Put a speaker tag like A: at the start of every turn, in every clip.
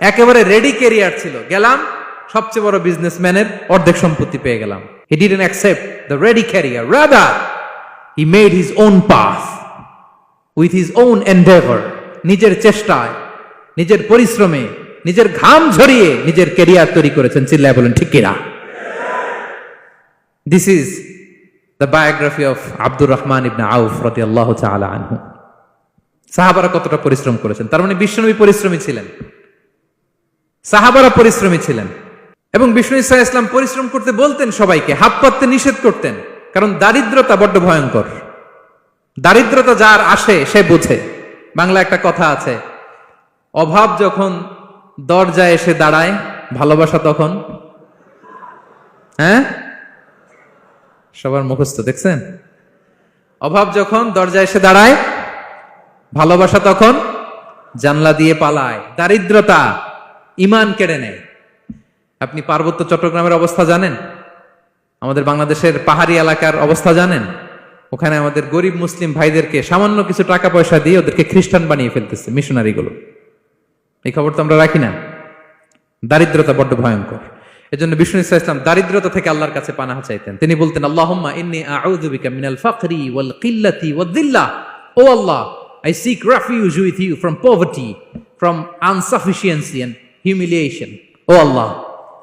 A: একেবারে ready career ছিল। গেলাম, সবচেয়ে বড় বিজনেসম্যানের অর্ধেক সম্পত্তি পেয়ে গেলাম। He didn't accept the ready career rather he made his own path with his own endeavour নিজের চেষ্টায়, নিজের পরিশ্রমে, নিজের ঘাম ঝরিয়ে নিজের ক্যারিয়ার তৈরি করেছেন চিল্লায় বলেন, ঠিক কিনা? This is the biography of Abdur Rahman ibn Auf রতি আল্লাহ আনহু সাহাবারা কতটা পরিশ্রম করেছেন? তার মানে বিশ্বনবী পরিশ্রমী ছিলেন। সাহাবারা পরিশ্রমী ছিলেন এবং বিষ্ণু ইসা ইসলাম পরিশ্রম করতে বলতেন সবাইকে, হাত পাততে নিষেধ করতেন, কারণ দারিদ্রতা বড্ড ভয়ঙ্কর। দারিদ্রতা যার আসে, সে বুঝে। বাংলা একটা কথা আছে, অভাব যখন দরজায় এসে দাঁড়ায়, ভালোবাসা তখন? হ্যাঁ? সবার মুখস্থ, দেখছেন? অভাব যখন দরজায় এসে দাঁড়ায়, ভালোবাসা তখন জানলা দিয়ে পালায়। দারিদ্রতা ইমান কেড়ে নেয়। আপনি পার্বত্য চট্টগ্রামের অবস্থা জানেন? আমাদের বাংলাদেশের পাহাড়ি এলাকার অবস্থা জানেন? ওখানে আমাদের গরিব মুসলিম ভাইদেরকে সামান্য কিছু টাকা পয়সা দিয়ে ওদেরকে খ্রিস্টান বানিয়ে ফেলতেছে মিশনারিগুলো। এই খবর তো আমরা রাখি না। দারিদ্রতা বড্ড ভয়ঙ্কর। এজন্য বিষ্ণু ইসা ইসলাম দারিদ্রতা থেকে আল্লাহর কাছে পানাহা চাইতেন। তিনি বলতেন মিনাল O Allah I seek refuge with you from poverty from insufficiency and humiliation O Allah,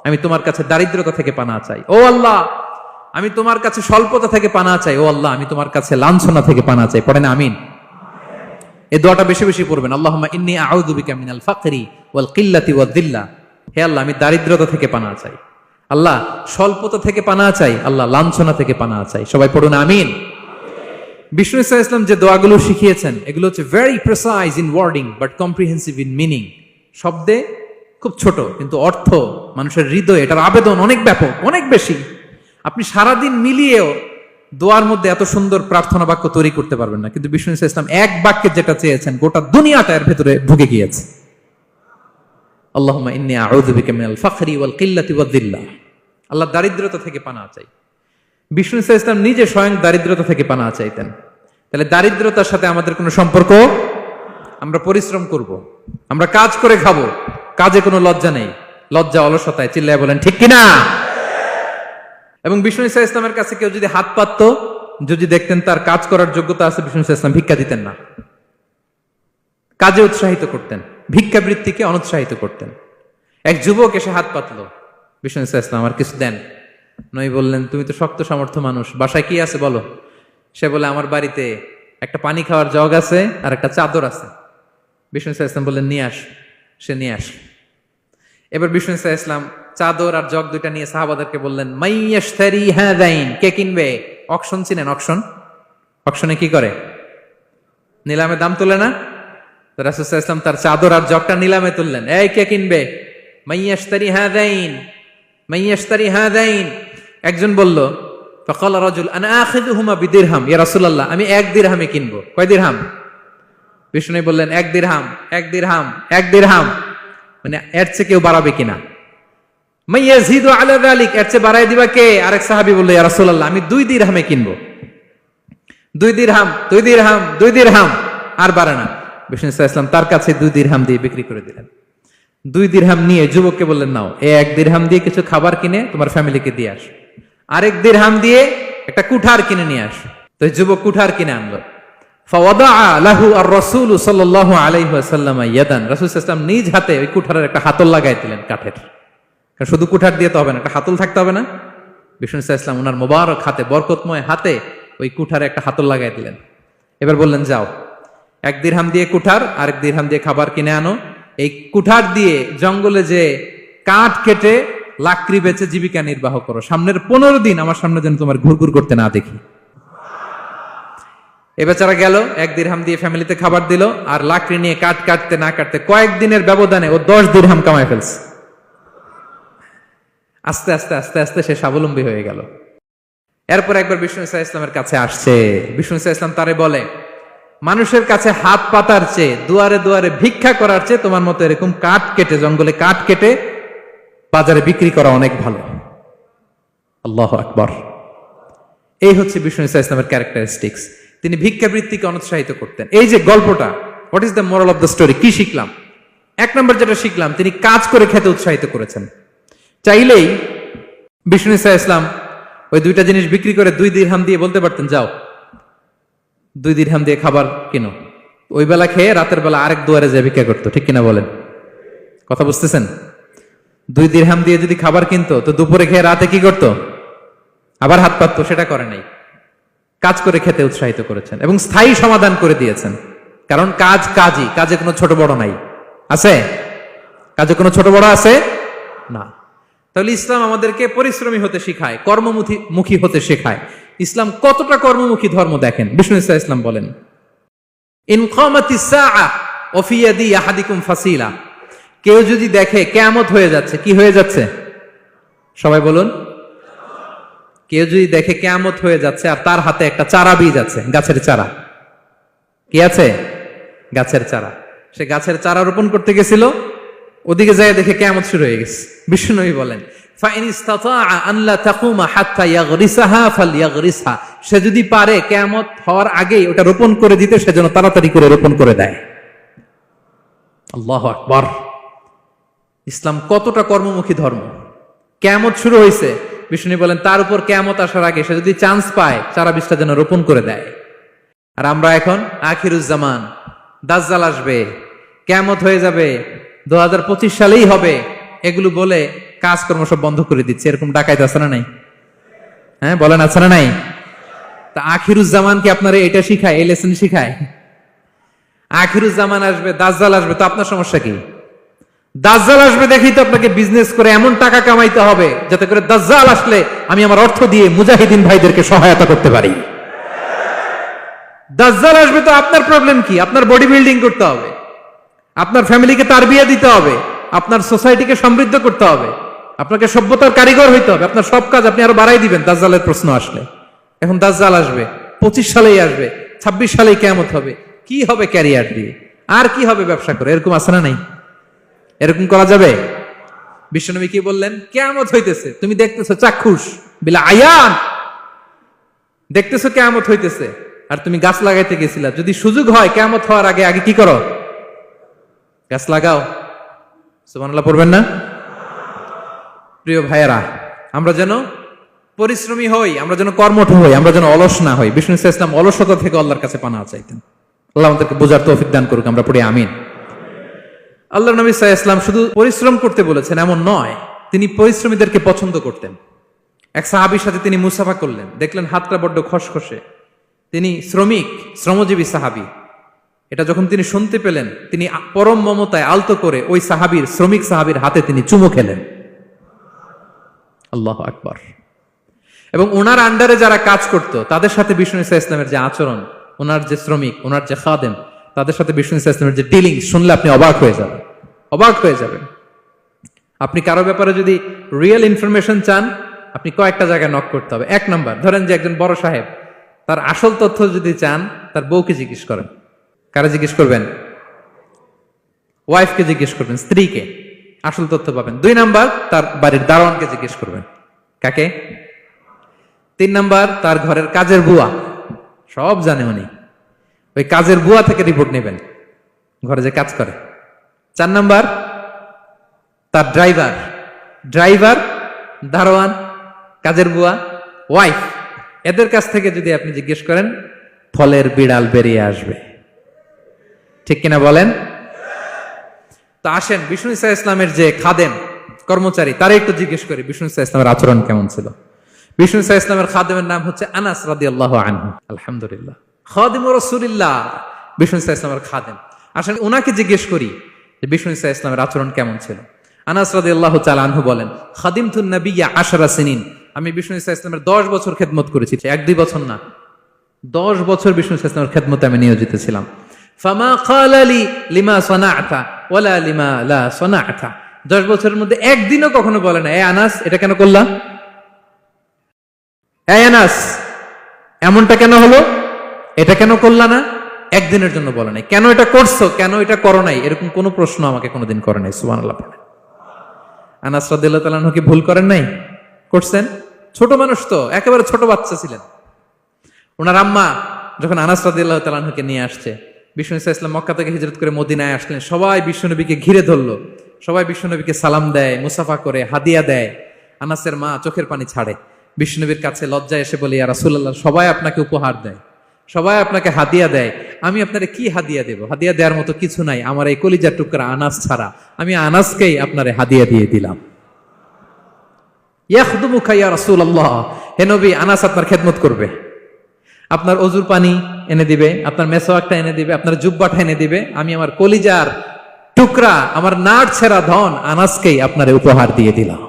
A: আমি তোমার কাছে দারিদ্রতা থেকে পানা চাই। ও আল্লাহ, আমি তোমার কাছে স্বল্পতা থেকে পানা চাই। ও আল্লাহ, আমি তোমার কাছে লাঞ্ছনা থেকে পানা চাই। পড়েন আমিন। এই দোয়াটা বেশি বেশি পড়বেন। আল্লাহুম্মা ইন্নী আউযু বিকা মিনাল ফাকরি ওয়াল কিল্লাতি ওয়াদ দিল্লাহ হে আল্লাহ, আমি দারিদ্রতা থেকে পানা চাই। আল্লাহ, স্বল্পতা থেকে পানা চাই। আল্লাহ, লাঞ্ছনা থেকে পানা চাই। সবাই পড়ুন আমিন। বিষ্ণু ইসা ইসলাম যে দোয়াগুলো শিখিয়েছেন, এগুলো হচ্ছে very precise in wording but comprehensive in meaning শব্দে খুব ছোট, কিন্তু অর্থ, মানুষের হৃদয়ে, এটার আবেদন অনেক ব্যাপক, অনেক বেশি। আপনি সারাদিন মিলিয়েও দোয়ার মধ্যে এত সুন্দর প্রার্থনা বাক্য তৈরি করতে পারবেন না। কিন্তু বিষ্ণু ইসলাম এক বাক্যে যেটা চেয়েছেন, গোটা দুনিয়াটা এর ভেতরে ঢুকে গিয়েছে। আল্লাহুম্মা ইন্নী আউযু বিকা মিনাল ফাখরি ওয়াল কিল্লাতি ওয়াদ দিল্লাহ আল্লাহ দারিদ্রতা থেকে পানা চাই। বিষ্ণু ইসা ইসলাম নিজে স্বয়ং দারিদ্রতা থেকে পানা চাইতেন। তাহলে দারিদ্রতার সাথে আমাদের কোনো সম্পর্ক? আমরা পরিশ্রম করব। আমরা কাজ করে খাব। কাজে কোনো লজ্জা নেই। লজ্জা অলসতায় চিল্লায় বলেন, ঠিক কিনা? এবং বিষ্ণু ইসা ইসলামের কাছে কেউ যদি হাত পাতত, যদি দেখতেন তার কাজ করার যোগ্যতা আছে, বিষ্ণু ইসা ইসলাম ভিক্ষা দিতেন না। কাজে উৎসাহিত করতেন, ভিক্ষাবৃত্তিকে অনুৎসাহিত করতেন। এক যুবক এসে হাত পাতল। বিষ্ণু ইসা ইসলাম, আর কিছু দেন? নই বললেন, তুমি তো শক্ত সামর্থ্য মানুষ, বাসায় কি আছে বলো? সে বলে, আমার বাড়িতে একটা পানি খাওয়ার জগ আছে আর একটা চাদর আছে। বিষ্ণু ইসা ইসলাম বললেন, নিয়ে আস। সে নিয়ে আস এবার বিষ্ণু ইসা ইসলাম চাদর আর জগ দুইটা নিয়ে সাহাবাদেরকে বললেন মাইয়াশতারি হ্যাঁ দাইন কে কিনবে? অকশন চিনেন, অকশন। অকশনে কি করে? নিলামে দাম তুলে না? তো রাসুসাহ ইসলাম তার চাদর আর জগটা নিলামে তুললেন, এই কে কিনবে? মাইয়াশতারি হ্যাঁ দাইন মাইয়াশতারি হ্যাঁ দাইন একজন বলল ফকাল রাজুল, আনা আখিদুহুমা বিদিরহাম ইয়া রাসূলুল্লাহ, আমি এক দিরহামে কিনবো কয় দিরহাম? বিষ্ণু বললেন, এক দিরহাম এক দিরহাম এক দিরহাম। মানে এর চেয়ে কেউ বাড়াবে কিনা? মাইয়াজিদু আলা যালিক। এর চেয়ে বাড়াই দিবা কে? আরেক সাহাবী বলল, ইয়া রাসূলুল্লাহ, আমি দুই দিরহামে কিনবো। দুই দিরহাম দুই দিরহাম দুই দিরহাম। আর বাড়ে না। বিষ্ণু ইসলাম তার কাছে দুই দিরহাম দিয়ে বিক্রি করে দিলেন। দুই দিরহাম নিয়ে যুবককে বললেন, নাও, এ এক দিরহাম দিয়ে কিছু খাবার কিনে তোমার ফ্যামিলিকে দিয়ে আস। আরেক দিরহাম দিয়ে একটা কুঠার কিনে নিয়ে আস। তো যুবক কুঠার কিনে আনলো। লাহু আর রাসূল সাল্লাল্লাহু আলাইহি ওয়াসাল্লাম ইয়াদান। রাসূল ইসলাম নিজ হাতে ওই কুঠারের একটা হাতল লাগাই দিলেন কাঠের। কারণ শুধু কুঠার দিয়ে তো হবে না, একটা হাতল থাকতে হবে না। বিষ্ণু ইসলাম ওনার মোবারক হাতে, বরকতময় হাতে ওই কুঠারে একটা হাতল লাগাই দিলেন। এবার বললেন, যাও, এক দিরহাম দিয়ে কুঠার, আরেক দিরহাম দিয়ে খাবার কিনে আনো। এই কুঠার দিয়ে জঙ্গলে যে কাঠ কেটে লাকড়ি বেচে জীবিকা নির্বাহ করো। সামনের পনেরো দিন আমার সামনে যেন তোমার ঘুরঘুর করতে না দেখি। এ বেচারা গেল, এক দিরহাম দিয়ে ফ্যামিলিতে খাবার দিল আর লাকড়ি নিয়ে কাঠ কাটতে না কাটতে কয়েকদিনের ব্যবধানে ও দশ দিরহাম কামায় ফেলছে। আস্তে আস্তে আস্তে আস্তে সে স্বাবলম্বী হয়ে গেল। এরপর একবার বিষ্ণু ইসা ইসলামের কাছে আসছে। বিষ্ণু ইসা ইসলাম তারে বলে, মানুষের কাছে হাত পাতার চেয়ে দুয়ারে দুয়ারে ভিক্ষা করার চেয়ে তোমার মতো এরকম কাঠ কেটে, জঙ্গলে কাঠ কেটে বাজারে বিক্রি করা অনেক ভালো। আল্লাহ আকবর। এই হচ্ছে বিষ্ণু ইসা ইসলামের ক্যারেক্টারিস্টিক্স তিনি ভিক্ষাবৃত্তিকে অনুৎসাহিত করতেন। এই যে গল্পটা what is the moral of the story কি শিখলাম? এক নম্বর যেটা শিখলাম, তিনি কাজ করে খেতে উৎসাহিত করেছেন। চাইলেই বিষ্ণু ইসা ইসলাম ওই দুইটা জিনিস বিক্রি করে দুই দিরহাম দিয়ে বলতে পারতেন, যাও, দুই দিরহাম দিয়ে খাবার কিনো। ওই বেলা খেয়ে রাতের বেলা আরেক দুয়ারে যায় ভিক্ষা করতো, ঠিক কিনা বলেন? কথা বুঝতেছেন? দুই দিরহাম দিয়ে যদি খাবার কিনতো, তো দুপুরে খেয়ে রাতে কি করতো? আবার হাত পাততো, সেটা করে নাই। কাজ করে খেতে উৎসাহিত করেছেন এবং স্থায়ী সমাধান করে দিয়েছেন। কারণ কাজ কাজই, কাজে কোনো ছোট বড় নাই। আছে? কাজে কোনো ছোট বড় আছে? না। তাহলে ইসলাম আমাদেরকে পরিশ্রমী হতে শেখায়, কর্মমুখী, মুখী হতে শেখায়। ইসলাম কতটা কর্মমুখী ধর্ম দেখেন? বিষ্ণু ইসলাম ইসলাম বলেন ফাসিলা। কেউ যদি দেখে, কেয়ামত হয়ে যাচ্ছে। কি হয়ে যাচ্ছে? সবাই বলুন কেউ যদি দেখে কেয়ামত হয়ে যাচ্ছে আর তার হাতে একটা চারা বীজ আছে, গাছের চারা। কি আছে? গাছের চারা। সে গাছের চারা রোপণ করতে গেছিল, ওদিকে যায় দেখে কেয়ামত শুরু হয়ে গেছে। বিষ্ণুনবী বলেন সে যদি পারে, কেয়ামত হওয়ার আগেই ওটা রোপণ করে দিতে সেজন্য তাড়াতাড়ি করে রোপণ করে দেয়। আল্লাহ ইসলাম কতটা কর্মমুখী ধর্ম। কেয়ামত শুরু হয়েছে বিষ্ণু বলেন, তার উপর কেয়ামত আসার আগে সে যদি চান্স পায় চারা বীজটা যেন রোপণ করে দেয়। আর আমরা এখন আখিরুজ্জামান, দাজ্জাল আসবে, কেয়ামত হয়ে যাবে দু সালেই হবে। এগুলো বলে কাজকর্ম সব বন্ধ করে দিচ্ছে। এরকম ডাকাইতে আছে না নাই? হ্যাঁ বলেন, আছে না নাই? তা আখিরুজ্জামান কি আপনারা এটা শিখায়, এই লেসন শিখায়? আখিরুজ্জামান আসবে, দাজ্জাল আসবে, তো আপনার সমস্যা কি? দাজ্জাল আসবে দেখেই তো আপনাকে বিজনেস করে এমন টাকা কামাইতে হবে, যাতে করে দাজ্জাল আসলে আমি আমার অর্থ দিয়ে মুজাহিদিন ভাইদেরকে সহায়তা করতে পারি। দাজ্জাল আসবে তো আপনার প্রবলেম কি? আপনার বডি বিল্ডিং করতে হবে, আপনার ফ্যামিলিকে তার বিয়ে দিতে হবে, আপনার সোসাইটিকে সমৃদ্ধ করতে হবে, আপনাকে সভ্যতার কারিগর হইতে হবে, আপনার সব কাজ আপনি আরও বাড়াই দিবেন দাজ্জালের প্রশ্ন আসলে। এখন দাজ্জাল আসবে, পঁচিশ সালেই আসবে, ছাব্বিশ সালেই কেমত হবে, কি হবে ক্যারিয়ার দিয়ে? আর কি হবে ব্যবসা করে? এরকম আছে না নাই? এরকম করা যাবে? বিশ্বনবী কি বললেন? কেমত হইতেছে। তুমি দেখতেছো চাক্ষুষ, বিলা আয়ান। দেখতেছো কেমত হইতেছে। আর তুমি গাছ লাগাইতে গেছিলা। যদি সুযোগ হয় কেমত হওয়ার আগে আগে কি করো? গাছ লাগাও। সুবহানাল্লাহ, পড়বেন না? প্রিয় ভাইয়েরা, আমরা যেন পরিশ্রমী হই, আমরা যেন কর্মঠ হই, আমরা যেন অলস না হই। বিষ্ণু ইসলাম অলসতা থেকে আল্লাহর কাছে পানা চাইতেন। আল্লাহ আমাদেরকে বোঝার তৌফিক দান করুক, আমরা পড়ি আমিন। আল্লাহ নবী সাহা ইসলাম শুধু পরিশ্রম করতে বলেছেন, এমন নয়, তিনি পরিশ্রমীদেরকে পছন্দ করতেন। এক সাহাবির সাথে তিনি মুসাফা করলেন, দেখলেন হাতটা বড্ড খসখসে। তিনি শ্রমিক, শ্রমজীবী সাহাবি। এটা যখন তিনি শুনতে পেলেন, তিনি পরম মমতায় আলতো করে ওই সাহাবির, শ্রমিক সাহাবির হাতে তিনি চুমু খেলেন। আল্লাহ আকবর। এবং ওনার আন্ডারে যারা কাজ করত, তাদের সাথে বিষ্ণু ইসা ইসলামের যে আচরণ, ওনার যে শ্রমিক, ওনার যে খাদেম তাদের সাথে বিষ্ণু ইসলামের যে ডিলিং শুনলে আপনি অবাক হয়ে যাবেন। অবাক হয়ে যাবেন। আপনি কারও ব্যাপারে যদি রিয়েল ইনফরমেশন চান, আপনি কয়েকটা জায়গায় নক করতে হবে। এক নাম্বার ধরেন যে একজন বড় সাহেব, তার আসল তথ্য যদি চান, তার বউকে জিজ্ঞেস করেন। কারা জিজ্ঞেস করবেন? ওয়াইফকে জিজ্ঞেস করবেন, স্ত্রীকে। আসল তথ্য পাবেন। দুই নাম্বার তার বাড়ির দারোয়ানকে জিজ্ঞেস করবেন। কাকে? তিন নাম্বার তার ঘরের কাজের বুয়া। সব জানে উনি। ওই কাজের বুয়া থেকে রিপোর্ট নেবেন। ঘরে যে কাজ করে। চার নাম্বার, তার ড্রাইভার ড্রাইভার দারোয়ান, কাজের বুয়া ওয়াইফ এদের কাছ থেকে যদি আপনি জিজ্ঞেস করেন, ফলের বিড়াল বেরিয়ে আসবে। ঠিক কিনা বলেন? তো আসেন, বিষ্ণু ইসা ইসলামের যে খাদেম কর্মচারী, তারা একটু জিজ্ঞেস করি, বিষ্ণু ইসা ইসলামের আচরণ কেমন ছিল? বিষ্ণু ইসা ইসলামের খাদেমের নাম হচ্ছে আনাস রাদি আল্লাহ আনহু। আলহামদুলিল্লাহ। খাদিম রসুলিল্লাহ, বিষ্ণু ইসা ইসলামের খাদেম। আসলে ওনাকে জিজ্ঞেস করি যে বিষ্ণু ইসা ইসলামের আচরণ কেমন ছিল? আনাস রাদি আল্লাহ আনহু বলেন খাদিম তুন নবিয়া আশারা সিনিন। আমি বিষ্ণু ইসা ইসলামের দশ বছর খেদমত করেছি, এক দুই বছর না, দশ বছর বিষ্ণু ইসা ইসলামের খেদমতে আমি নিয়োজিত ছিলাম। ফামা খালালি লিমা সনাআতা ওয়ালা লিমা লা সনাআতা। দশ বছরের মধ্যে একদিনও কখনো বলে না, এ আনাস, এটা কেন করলাম? এ আনাস, এমনটা কেন হলো? এটা কেন করলা না? একদিনের জন্য বলে নাই। কেন এটা করছ? কেন এটা করো নাই? এরকম কোনো প্রশ্ন আমাকে কোনোদিন করে নাই সুবান আল্লাহ পড়ে ভুল করেন নাই? করছেন? ছোট মানুষ তো, একেবারে ছোট বাচ্চা ছিলেন। ওনার আম্মা যখন আনাস নিয়ে আসছে, বিষ্ণু ইসা ইসলাম মক্কা থেকে হিজরত করে মদিনায় আসলেন, সবাই বিশ্বনবীকে ঘিরে ধরলো। সবাই বিশ্বনবীকে সালাম দেয়, মুসাফা করে, হাদিয়া দেয়। আনাসের মা চোখের পানি ছাড়ে। বিষ্ণুনবীর কাছে লজ্জায় এসে বলি আর রাসুল্লাহ সবাই আপনাকে উপহার দেয়। সবাই আপনাকে হাদিয়া দেয়। আমি আপনারে কি হাদিয়া দেব? হাদিয়া দেওয়ার মতো কিছু নাই। আমার এই কলিজার টুকরা আনাস ছাড়া। আমি আনাসকেই আপনারে হাদিয়া দিয়ে দিলাম। ইয়া রাসূলুল্লাহ। হে আনাস আপনার খেদমত করবে। আপনার অজুর পানি এনে দিবে, আপনার মেসোয়াকটা এনে দিবে, আপনার জুব্বাটা এনে দিবে। আমি আমার কলিজার টুকরা, আমার নাট ছেঁড়া ধন আনাসকেই আপনারে উপহার দিয়ে দিলাম।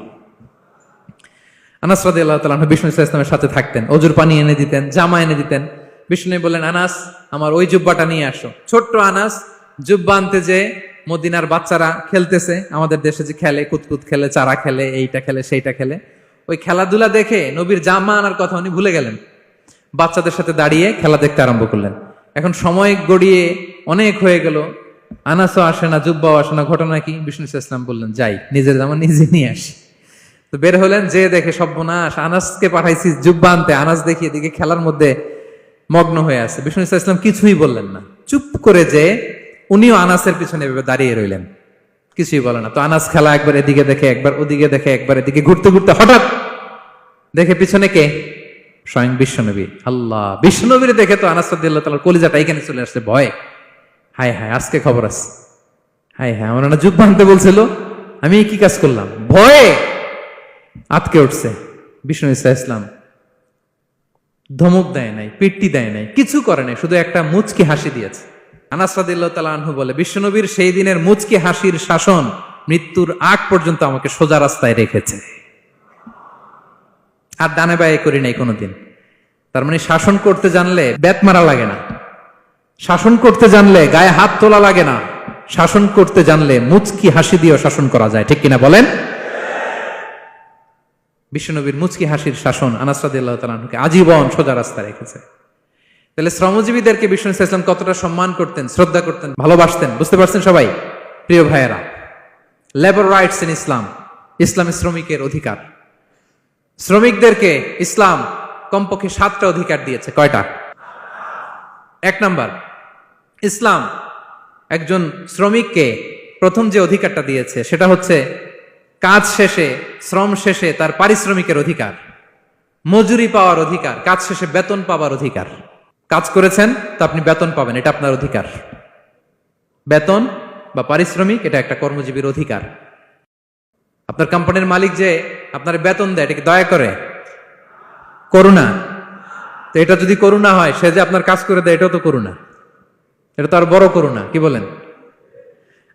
A: আনাস রাদি আল্লাহ তালা বিষ্ণু ইসলামের সাথে থাকতেন, অজুর পানি এনে দিতেন, জামা এনে দিতেন। বিষ্ণু বললেন, আনাস, আমার ওই জুব্বাটা নিয়ে আসো। ছোট্ট আনাস জুব্বা আনতে যে মদিনার বাচ্চারা খেলতেছে। আমাদের দেশে যে খেলে, কুতকুত খেলে, চারা খেলে, এইটা খেলে, সেইটা খেলে। ওই খেলাধুলা দেখে নবীর জামা আনার কথা উনি ভুলে গেলেন। বাচ্চাদের সাথে দাঁড়িয়ে খেলা দেখতে আরম্ভ করলেন। এখন সময় গড়িয়ে অনেক হয়ে গেল। আনাসও আসে না, জুব্বাও আসে না। ঘটনা কি? বিষ্ণু ইসলাম বললেন, যাই, নিজের জামা নিজে নিয়ে আসি। তো বের হলেন যে দেখে সর্বনাশ, আনাসকে পাঠাইছি জুব্বা আনতে। আনাস দেখি এদিকে খেলার মধ্যে মগ্ন হয়ে আছে। বিষ্ণু ইসলাম কিছুই বললেন না। চুপ করে যে উনিও আনাসের পিছনে দাঁড়িয়ে রইলেন। কিছুই বলে না। তো আনাস খেলা একবার এদিকে দেখে, একবার ওদিকে দেখে, একবার এদিকে ঘুরতে ঘুরতে হঠাৎ দেখে পিছনে কে? স্বয়ং বিশ্বনবী আল্লাহ বিশ্বনবীর দেখে তো আনাস তাআলার কলিজাটা এখানে চলে আসছে। ভয়। হায় হায়, আজকে খবর আছে। হায় হায়, আমার জুব্বা আনতে বলছিল। আমি কি কাজ করলাম? ভয়ে আটকে উঠছে। বিষ্ণু ইসা ইসলাম ধমক দেয় নাই, পিট্টি দেয় নাই, কিছু করে নাই, শুধু একটা মুচকি হাসি দিয়েছে। আনহু বলে, বিশ্বনবীর সেই দিনের মুচকি হাসির শাসন মৃত্যুর আগ পর্যন্ত আমাকে সোজা রাস্তায় রেখেছে। আর ডানে বায়ে করি নাই কোনোদিন। তার মানে শাসন করতে জানলে ব্যাত মারা লাগে না। শাসন করতে জানলে গায়ে হাত তোলা লাগে না। শাসন করতে জানলে মুচকি হাসি দিয়েও শাসন করা যায়, ঠিক কিনা বলেন? বিশ্বনবীর মুচকি হাসির শাসন আনাসাদিল্লাহ তালাহকে আজীবন সোজা রাস্তা রেখেছে। তাহলে শ্রমজীবীদেরকে বিষ্ণু ইসলাম কতটা সম্মান করতেন, শ্রদ্ধা করতেন, ভালোবাসতেন, বুঝতে পারছেন সবাই? প্রিয় ভাইয়েরা লেবার রাইটস ইন ইসলাম ইসলামী শ্রমিকের অধিকার। শ্রমিকদেরকে ইসলাম কমপক্ষে সাতটা অধিকার দিয়েছে, কয়টা? এক নাম্বার, ইসলাম একজন শ্রমিককে প্রথম যে অধিকারটা দিয়েছে সেটা হচ্ছে কাজ শেষে, শ্রম শেষে তার পারিশ্রমিকের অধিকার। মজুরি পাওয়ার অধিকার, কাজ শেষে বেতন পাওয়ার অধিকার। কাজ করেছেন তো আপনি বেতন পাবেন, এটা আপনার অধিকার। বেতন বা পারিশ্রমিক, এটা একটা কর্মজীবীর অধিকার। আপনার কোম্পানির মালিক যে আপনার বেতন দেয় এটাকে দয়া করে? করুণা। তো এটা যদি করুণা হয়, সে যে আপনার কাজ করে দেয়, এটাও তো করুণা। এটা তো আর বড় করুণা, কি বলেন?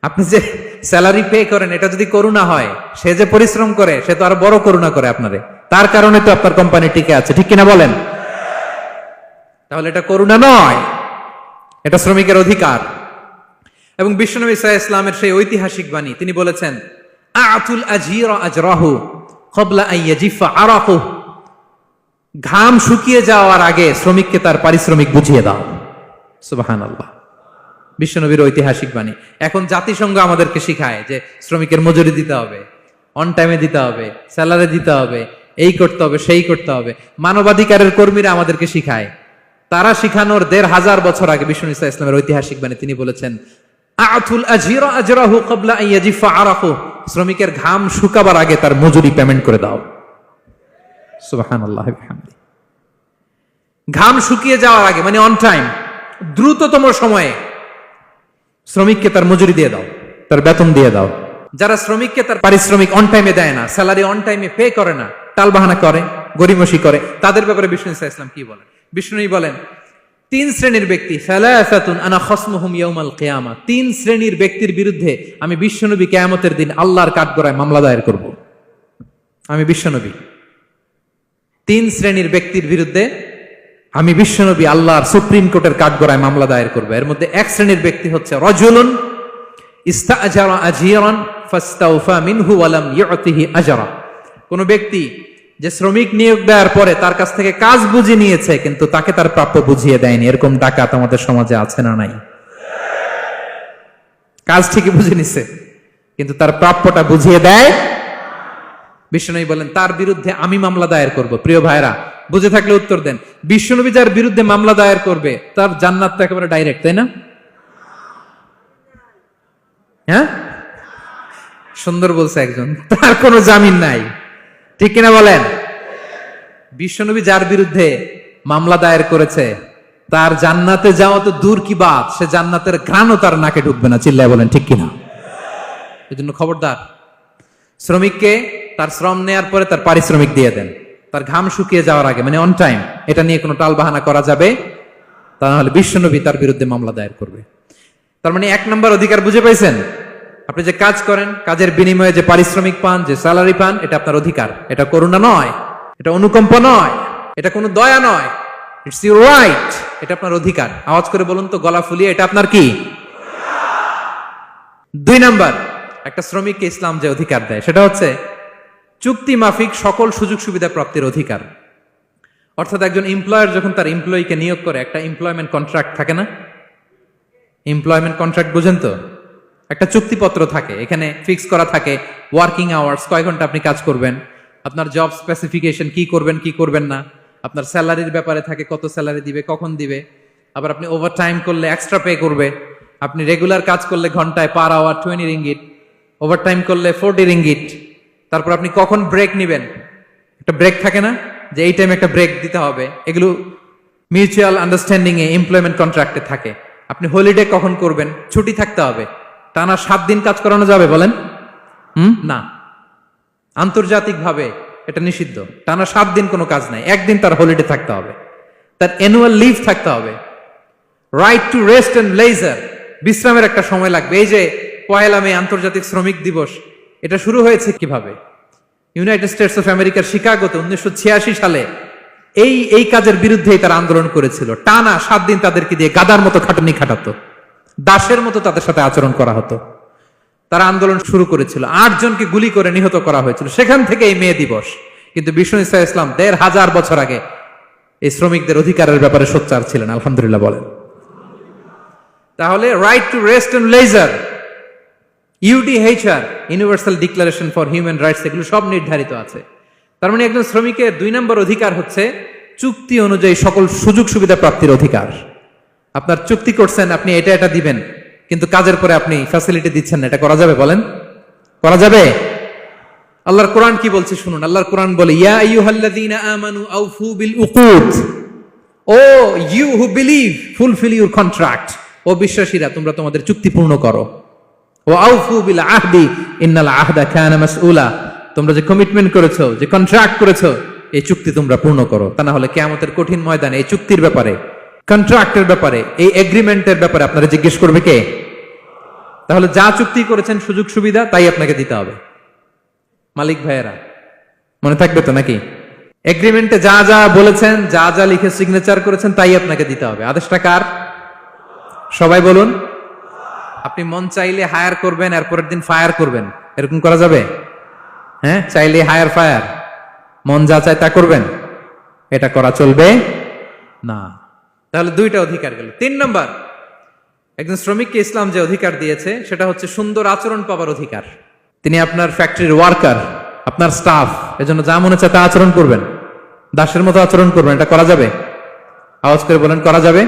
A: আপনি যে স্যালারি পে করেন, এটা যদি করুণা হয়, সে যে পরিশ্রম করে, সে তো আর বড় করুণা করে আপনারে। তার কারণে তো আপনার কোম্পানি টিকে আছে, ঠিক কিনা বলেন? তাহলে এটা করুণা নয়, এটা শ্রমিকের অধিকার। এবং বিশ্বনবী সাহা ইসলামের সেই ঐতিহাসিক বাণী, তিনি বলেছেন, আতুল ঘাম শুকিয়ে যাওয়ার আগে শ্রমিককে তার পারিশ্রমিক বুঝিয়ে দাও। সুবাহান আল্লাহ বিশ্বনবীর ঐতিহাসিক বাণী। এখন জাতিসংঘ আমাদেরকে শিখায় যে শ্রমিকের মজুরি দিতে হবে অন টাইমে দিতে হবে স্যালারি দিতে হবে, এই করতে হবে, সেই করতে হবে। মানবাধিকারের কর্মীরা আমাদেরকে শিখায়। তারা শিখানোর দেড় হাজার বছর আগে বিষ্ণু ইসা ইসলামের ঐতিহাসিক বাণী তিনি বলেছেন শ্রমিকের ঘাম শুকাবার আগে তার মজুরি পেমেন্ট করে দাও। ঘাম শুকিয়ে যাওয়ার আগে মানে অন টাইম দ্রুততম সময়ে শ্রমিককে তার মজুরি দিয়ে দাও, তার বেতন দিয়ে দাও। যারা শ্রমিককে তার পারিশ্রমিক অন টাইমে দেয় না স্যালারি অন টাইমে পে করে না টালবাহানা করে, গরিমসি করে, তাদের ব্যাপারে বিষ্ণু ইসা ইসলাম কি বলেন? বিষ্ণুই বলেন, তিন শ্রেণির ব্যক্তি আনা তিন শ্রেণির ব্যক্তির বিরুদ্ধে আমি বিশ্বনবী কিয়ামতের দিন আল্লাহর কাঠগড়ায় মামলা দায়ের করব। আমি বিশ্বনবী। তিন শ্রেণির ব্যক্তির বিরুদ্ধে আমি বিশ্বনবী আল্লাহর সুপ্রিম কোর্টের কাঠগড়ায় মামলা দায়ের করব। এর মধ্যে এক শ্রেণির ব্যক্তি হচ্ছে রজুলুন কোন ব্যক্তি যে শ্রমিক নিয়োগ দেওয়ার পরে তার কাছ থেকে কাজ বুঝে নিয়েছে, কিন্তু তাকে তার প্রাপ্য বুঝিয়ে দেয়নি। এরকম ডাকাত আমাদের সমাজে আছে না নাই? কাজ ঠিকই বুঝে নিছে, কিন্তু তার প্রাপ্যটা বুঝিয়ে দেয়। বিষ্ণনবী বলেন, তার বিরুদ্ধে আমি মামলা দায়ের করব। প্রিয় ভাইরা বুঝে থাকলে উত্তর দেন। বিশ্বনবী যার বিরুদ্ধে মামলা দায়ের করবে, তার জান্নাত তো একেবারে ডাইরেক্ট তাই না? হ্যাঁ? সুন্দর বলছে একজন, তার কোনো জামিন নাই। ঠিক কিনা বলেন? বিশ্বনবী যার বিরুদ্ধে মামলা দায়ের করেছে, তার জান্নাতে যাওয়া তো দূর কি বাদ সে জান্নাতের ঘ্রাণও তার নাকে ঢুকবে না, চিল্লায় বলেন, ঠিক কিনা? জন্য খবরদার, শ্রমিককে তার শ্রম নেয়ার পরে তার পারিশ্রমিক দিয়ে দেন। তার ঘাম শুকিয়ে যাওয়ার আগে মানে অন টাইম এটা নিয়ে কোনো টাল বাহানা করা যাবে? তা নাহলে বিশ্বনবী তার বিরুদ্ধে মামলা দায়ের করবে। তার মানে এক নম্বর অধিকার বুঝে পাইছেন? আপনি যে কাজ করেন, কাজের বিনিময়ে যে পারিশ্রমিক পান, যে স্যালারি পান, এটা আপনার অধিকার। এটা করুণা নয়, এটা অনুকম্প নয়, এটা কোনো দয়া নয়। ইটস ইউর রাইট এটা আপনার অধিকার। আওয়াজ করে বলুন তো, গলা ফুলিয়ে, এটা আপনার কি? দুই নাম্বার, একটা শ্রমিককে ইসলাম যে অধিকার দেয়, সেটা হচ্ছে চুক্তি মাফিক সকল সুযোগ সুবিধা প্রাপ্তির অধিকার। অর্থাৎ একজন এমপ্লয়ার যখন তার এমপ্লয়িকে নিয়োগ করে, একটা এমপ্লয়মেন্ট কন্ট্রাক্ট থাকে না? এমপ্লয়মেন্ট কন্ট্রাক্ট বুঝেন তো? একটা চুক্তিপত্র থাকে, এখানে ফিক্স করা থাকে ওয়ার্কিং আওয়ার্স কয় ঘণ্টা আপনি কাজ করবেন? আপনার জব স্পেসিফিকেশন কি করবেন কি করবেন না? আপনার স্যালারির ব্যাপারে থাকে, কত স্যালারি দিবে, কখন দিবে? আবার আপনি ওভার টাইম করলে এক্সট্রা পে করবে। আপনি রেগুলার কাজ করলে ঘন্টায় per hour twenty ringgit overtime করলে ফোরটি রিঙ্গিট তারপর আপনি কখন ব্রেক নেবেন? একটা ব্রেক থাকে না? যে এই টাইমে একটা ব্রেক দিতে হবে। এগুলো মিউচুয়াল আন্ডারস্ট্যান্ডিং এ এমপ্লয়মেন্ট কন্ট্রাক্টে থাকে। আপনি হলিডে কখন করবেন? ছুটি থাকতে হবে। টানা সাত দিন কাজ করানো যাবে, বলেন। হুম? না। আন্তর্জাতিকভাবে এটা নিষিদ্ধ। টানা সাত দিন কোনো কাজ নাই। একদিন তার হলিডে থাকতে হবে। তার অ্যানুয়াল লিভ থাকতে হবে। Right to rest and leisure বিশ্রামের একটা সময় লাগবে। এই যে পয়লা মে আন্তর্জাতিক শ্রমিক দিবস এটা শুরু হয়েছে কীভাবে? ইউনাইটেড স্টেটস অফ আমেরিকার শিকাগোতে উনিশশো ছিয়াশি সালে এই এই কাজের বিরুদ্ধেই তারা আন্দোলন করেছিল। টানা সাত দিন তাদেরকে দিয়ে গাদার মতো খাটনি খাটাতো। দাসের মতো তাদের সাথে আচরণ করা হতো। তারা আন্দোলন শুরু করেছিল। আট জনকে গুলি করে নিহত করা হয়েছিল। সেখান থেকে এই মেয়ে দিবস। কিন্তু বিষ্ণু ইসা ইসলাম দেড় হাজার বছর আগে এই শ্রমিকদের অধিকারের ব্যাপারে সোচ্চার ছিলেন। আলহামদুলিল্লাহ বলেন। তাহলে right to rest and leisure UDHR universal declaration for human rights এগুলো সব নির্ধারিত আছে। তার মানে একজন শ্রমিকের দুই নম্বর অধিকার হচ্ছে চুক্তি অনুযায়ী সকল সুযোগ সুবিধা প্রাপ্তির অধিকার। আপনার চুক্তি করছেন, আপনি এটা এটা দিবেন, কিন্তু কাজের পরে আপনি ফ্যাসিলিটি দিচ্ছেন না, এটা করা যাবে বলেন? করা যাবে? আল্লাহর কোরআন কি বলছে শুনুন, আল্লাহর কোরআন বলে, ইয়া আইয়ুহাল্লাযীনা আমানু আউফু বিল উকুদ। O you who believe fulfil your contract ও বিশ্বাসীরা, তোমরা তোমাদের চুক্তি পূর্ণ করো। ও আউফু বিল আহদি, ইন্নাল আহদা কানা মাসউলা। তোমরা যে কমিটমেন্ট করেছ, যে কন্ট্রাক্ট করেছ, এই চুক্তি তোমরা পূর্ণ করো। তা না হলে কেয়ামতের কঠিন ময়দানে এই চুক্তির ব্যাপারে কন্ট্রাক্টের ব্যাপারে, এই এগ্রিমেন্টের ব্যাপারে আপনারা জিজ্ঞেস করবে কে? তাহলে যা চুক্তি করেছেন সুযোগ সুবিধা, তাই আপনাকে দিতে হবে। মালিক ভাইয়েরা, মনে থাকবে তো নাকি? এগ্রিমেন্টে যা যা বলেছেন, যা যা লিখে সিগনেচার করেছেন, তাই আপনাকে দিতে হবে। আদেশটা কার? সবাই বলুন। আপনি মন চাইলে হায়ার করবেন, আর পরের দিন ফায়ার করবেন। এরকম করা যাবে? হ্যাঁ? চাইলে হায়ার ফায়ার মন যা চায় তা করবেন। এটা করা চলবে না। তাহলে দুইটা অধিকার গেল। তিন নম্বর, একজন শ্রমিককে ইসলাম যে অধিকার দিয়েছে, সেটা হচ্ছে সুন্দর আচরণ পাবার অধিকার। তিনি আপনার ফ্যাক্টরির ওয়ার্কার আপনার স্টাফ এজন্য যা মনে চায় তা আচরণ করবেন। দাসের মতো আচরণ করবেন। এটা করা যাবে? আওয়াজ করে বলেন, করা যাবে?